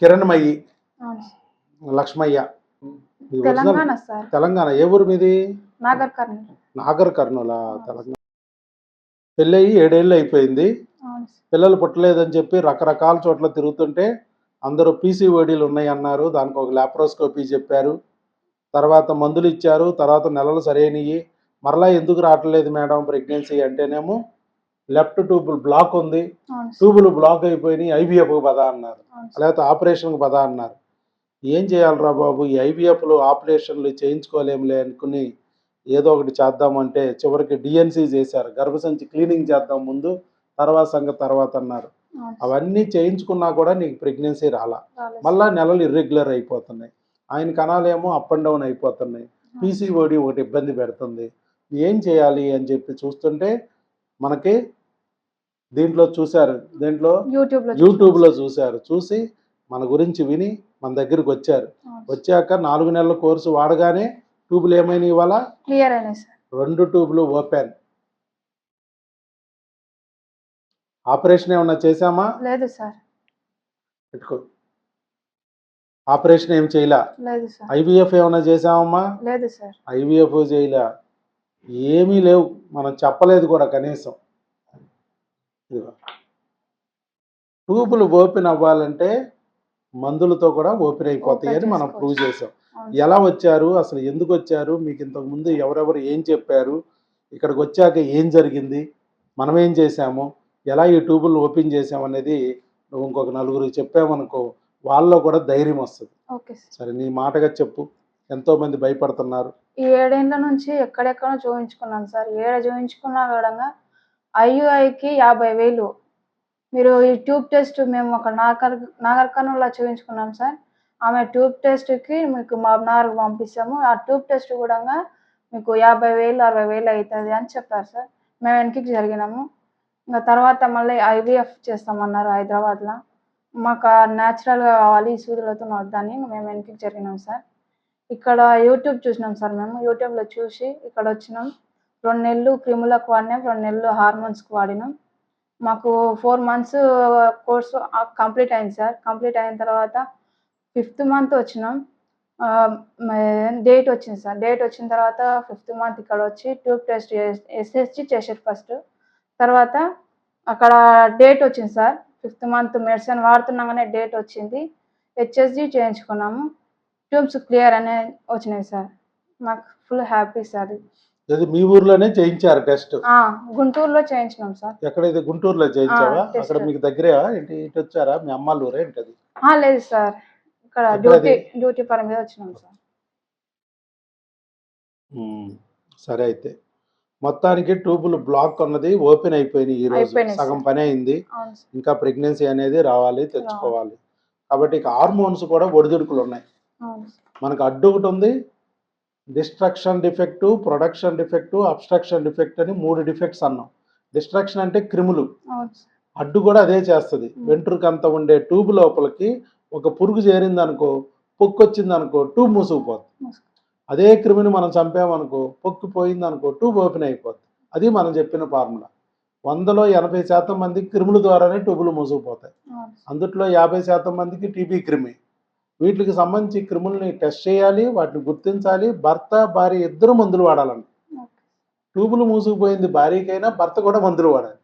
Kiranmayi. Lakshmaiah. Telangana sir. Telangana. ఏ ఊరు మీది? నాగర్ కర్నూలు. నాగర్ కర్నూల? తెలంగాణ. పెళ్ళయి ఏడేళ్ళు అయిపోయింది. పిల్లలు పుట్టలేదని చెప్పి రకరకాల చోట్ల తిరుగుతుంటే అందరూ పీసీఓడీలు ఉన్నాయి అన్నారు దానికి ఒక లాప్రోస్కోపీ చెప్పారు. తర్వాత మందులు ఇచ్చారు. తర్వాత నెలలు సరైనవి మరలా ఎందుకు రావట్లేదు మేడం ప్రెగ్నెన్సీ అంటేనేమో లెఫ్ట్ ట్యూబుల్ బ్లాక్ ఉంది. ట్యూబులు బ్లాక్ అయిపోయినాయి. ఐవీఎఫ్ పద అన్నారు. లేకపోతే ఆపరేషన్కి పద అన్నారు. ఏం చేయాలిరా బాబు? ఈ ఐవీఎఫ్లు ఆపరేషన్లు చేయించుకోలేములే అనుకుని ఏదో ఒకటి చేద్దామంటే చివరికి డిఎన్సీ చేశారు. గర్భసంచి క్లీనింగ్ చేద్దాం ముందు తర్వాత సంగతి తర్వాత అన్నారు. అవన్నీ చేయించుకున్నా కూడా నీకు ప్రెగ్నెన్సీ రాలా. మళ్ళా నెలలు ఇర్రెగ్యులర్ అయిపోతున్నాయి. ఆయన కణాలేమో అప్ అండ్ డౌన్ అయిపోతున్నాయి. పీసీఓడి ఒకటి ఇబ్బంది పెడుతుంది. ఏం చేయాలి అని చెప్పి చూస్తుంటే మనకి దీంట్లో చూశారు. దీంట్లో యూట్యూబ్లో చూశారు. చూసి మన గురించి విని మన దగ్గరికి వచ్చారు. వచ్చాక నాలుగు నెలల కోర్సు వాడగానే ట్యూబులు ఏమైనా ఇవాళ క్లియర్ రెండు ట్యూబ్లు ఓపెన్. ఆపరేషన్ ఏమన్నా చేశామా? లేదు సార్. పెట్టుకో. ఆపరేషన్ ఏం చేయలే? లేదు సార్. ఐవీఎఫ్ ఏమన్నా చేసామమ్మా లేదు సార్. ఐవీఎఫ్ చేయలే? ఏమీ లేవు. మనం చెప్పలేదు కూడా కనీసం. ట్యూబులు ఓపెన్ అవ్వాలంటే మందులతో కూడా ఓపెన్ అయిపోతాయి అని మనం ప్రూవ్ చేసాం. ఎలా వచ్చారు? అసలు ఎందుకు వచ్చారు? మీకు ఇంతకు ముందు ఎవరెవరు ఏం చెప్పారు? ఇక్కడికి వచ్చాక ఏం జరిగింది? మనం ఏం చేసాము ఎలా ఈ ట్యూబులు ఓపెన్ చేసాం అనేది నువ్వు ఇంకొక నలుగురికి చెప్పామనుకో వాళ్ళలో కూడా ధైర్యం వస్తుంది. Okay sir. సరే నీ మాటగా చెప్పు. ఎంతో మంది భయపడుతున్నారు. ఈ ఏడేళ్ళ నుంచి ఎక్కడెక్కడో చూపించుకున్నాను సార్. ఏడ చూపించుకున్నా కూడా ఐయుఐకి యాభై వేలు. మీరు ఈ ట్యూబ్ టెస్ట్ మేము ఒక నాగర్ నాగర్ కర్నూలులో చూపించుకున్నాం సార్. ఆమె ట్యూబ్ టెస్ట్కి మీకు మా నార్కు పంపిస్తాము. ఆ ట్యూబ్ టెస్ట్ కూడా మీకు యాభై వేలు అరవై వేలు అవుతుంది అని చెప్పారు సార్. మేము వెనక్కి జరిగినాము. ఇంకా తర్వాత మళ్ళీ ఐవీఎఫ్ చేస్తామన్నారు హైదరాబాద్లో. మాకు న్యాచురల్గా కావాలి ఈ సూదులతో వద్దని మేము వెనక్కి జరిగినాం సార్. ఇక్కడ యూట్యూబ్ చూసినాం సార్ మేము. యూట్యూబ్లో చూసి ఇక్కడ వచ్చినాం. రెండు నెలలు క్రిములకు వాడినాం రెండు నెలలు హార్మోన్స్కి వాడినాం. మాకు ఫోర్ మంత్స్ కోర్సు కంప్లీట్ అయింది సార్. కంప్లీట్ అయిన తర్వాత ఫిఫ్త్ మంత్ వచ్చినాం. Um, డేట్ వచ్చింది సార్. డేట్ వచ్చిన తర్వాత ఫిఫ్త్ మంత్ ఇక్కడ వచ్చి ట్యూబ్ టెస్ట్ ఎస్ఎస్జి చేసారు ఫస్ట్ తర్వాత అక్కడ డేట్ వచ్చింది సార్. ఫిఫ్త్ మంత్ మెడిసిన్ వాడుతున్నాగానే డేట్ వచ్చింది. హెచ్ఎస్జి చేయించుకున్నాము. ట్యూబ్స్ క్లియర్ అనే వచ్చినాయి సార్. మాకు ఫుల్ హ్యాపీ సార్. ఇది మీ ఊర్లోనే చేయించారు టెస్ట్? గుంటూరులో చేయించినాం సార్. ఎక్కడైతే గుంటూరులో చేయించావా. అక్కడ మీకు దగ్గరే ఏంటి ఇటు వచ్చారా? మీ అమ్మాళ్ళ ఊరే ఏంటది లేదు సార్. ఇక్కడ ఎక్కడ డ్యూటీ? డ్యూటీ పని మీద వచ్చినాం సార్. సరే అయితే. మొత్తానికి ట్యూబులు బ్లాక్ ఉన్నది ఓపెన్ అయిపోయినాయి ఈ రోజు. సగం. పని అయింది. ఇంకా ప్రెగ్నెన్సీ అనేది రావాలి తెచ్చుకోవాలి. కాబట్టి ఇక హార్మోన్స్ కూడా ఒడిదుడుకులు ఉన్నాయి. మనకు అడ్డు ఒకటి ఉంది destruction defect production defect obstruction defect అని మూడు డిఫెక్ట్స్ అన్నాం. డిస్ట్రక్షన్ అంటే క్రిములు. అడ్డు కూడా అదే చేస్తుంది. వెంట్రుక అంత ఉండే ట్యూబ్ లోపలికి ఒక పురుగు చేరింది అనుకో పొక్కు వచ్చింది అనుకో ట్యూబ్ మూసుకుపోతుంది మూసుకు- అదే క్రిమిని మనం చంపామనుకో పొక్కు పోయింది అనుకో ట్యూబ్ ఓపెన్ అయిపోతుంది అది మనం చెప్పిన ఫార్ములా. వందలో ఎనభై శాతం మందికి క్రిముల ద్వారానే ట్యూబులు మూసుకుపోతాయి. అందుట్లో యాభై శాతం మందికి టీబీ క్రిమి. వీటికి సంబంధించి క్రిముల్ని టెస్ట్ చేయాలి వాటిని గుర్తించాలి. భర్త భార్య ఇద్దరు మందులు వాడాలంట ఓకే. ట్యూబులు మూసుకుపోయింది భార్యకైనా భర్త కూడా మందులు వాడాలి.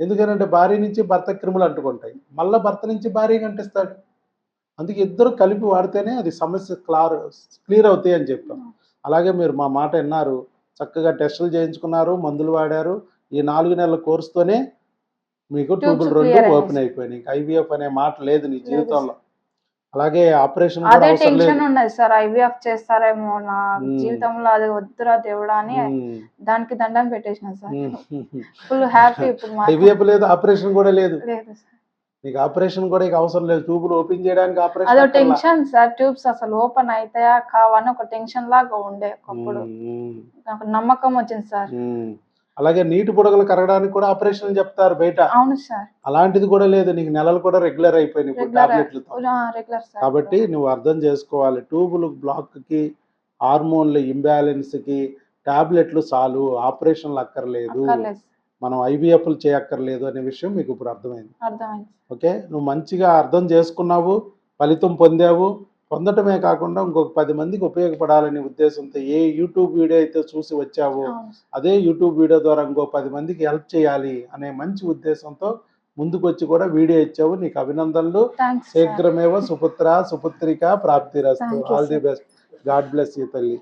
ఎందుకంటే భార్య నుంచి భర్త క్రిములు అంటుకుంటాయి. మళ్ళీ భర్త నుంచి భార్యకి అంటిస్తాడు అందుకే ఇద్దరు కలిపి వాడితేనే అది సమస్య క్లార్ క్లియర్ అవుతాయి అని చెప్పాం అలాగే మీరు మా మాట విన్నారు. చక్కగా టెస్టులు చేయించుకున్నారు మందులు వాడారు. ఈ నాలుగు నెలల కోర్సుతోనే మీకు ట్యూబుల్ రెండు. ఓపెన్ అయిపోయినాయి. ఐవీఎఫ్ అనే మాట లేదు నీ జీవితంలో. అలాగే ఆపరేషన్ అదే టెన్షన్ ఉన్నది సార్ ఐవీఎఫ్ చేస్తారేమో నా. జీవితంలో అది వద్దురా దేవుడా అని. దానికి దండం పెట్టేసిన సార్. ఫుల్ హ్యాపీ ఇప్పుడు. ఐవీఎఫ్ లేదు ఆపరేషన్ కూడా లేదు లేదు సార్ నీకు ఆపరేషన్ కూడా ఇక అవసరం లేదు ట్యూబులు ఓపెన్ చేయడానికి అదో ఆపరేషన్ అక్కర్లా. టెన్షన్ సార్ ట్యూబ్స్ అసలు ఓపెన్ అవుతాయా కావని ఒక టెన్షన్ లాగా ఉండే ఒకప్పుడు. నాకు నమ్మకం వచ్చింది సార్. అలాగే నీటి బుడగలు కరగడానికి కూడా ఆపరేషన్ చెప్తారు బయట. అవును సార్. అలాంటిది కూడా లేదు. నీకు నెలలు కూడా రెగ్యులర్ అయిపోయినాయి టాబ్లెట్లతో. కాబట్టి నువ్వు అర్థం చేసుకోవాలి. ట్యూబులు బ్లాక్కి హార్మోన్ల ఇంబ్యాలెన్స్కి టాబ్లెట్లు చాలు. ఆపరేషన్లు అక్కర్లేదు. మనం ఐవీఎఫ్లు చేయక్కర్లేదు అనే విషయం మీకు ఇప్పుడు అర్థమైంది. అర్థమైంది ఓకే? నువ్వు మంచిగా అర్థం చేసుకున్నావు ఫలితం పొందావు. పొందటమే కాకుండా ఇంకొక పది మందికి ఉపయోగపడాలనే ఉద్దేశంతో ఏ యూట్యూబ్ వీడియో అయితే చూసి వచ్చావో. అదే యూట్యూబ్ వీడియో ద్వారా ఇంకో పది మందికి హెల్ప్ చేయాలి అనే మంచి ఉద్దేశంతో ముందుకు వచ్చి కూడా వీడియో ఇచ్చావు. నీకు అభినందనలు. శీఘ్రమేవ సుపుత్ర సుపుత్రిక ప్రాప్తిరస్తు. All the. Best god bless you తల్లి.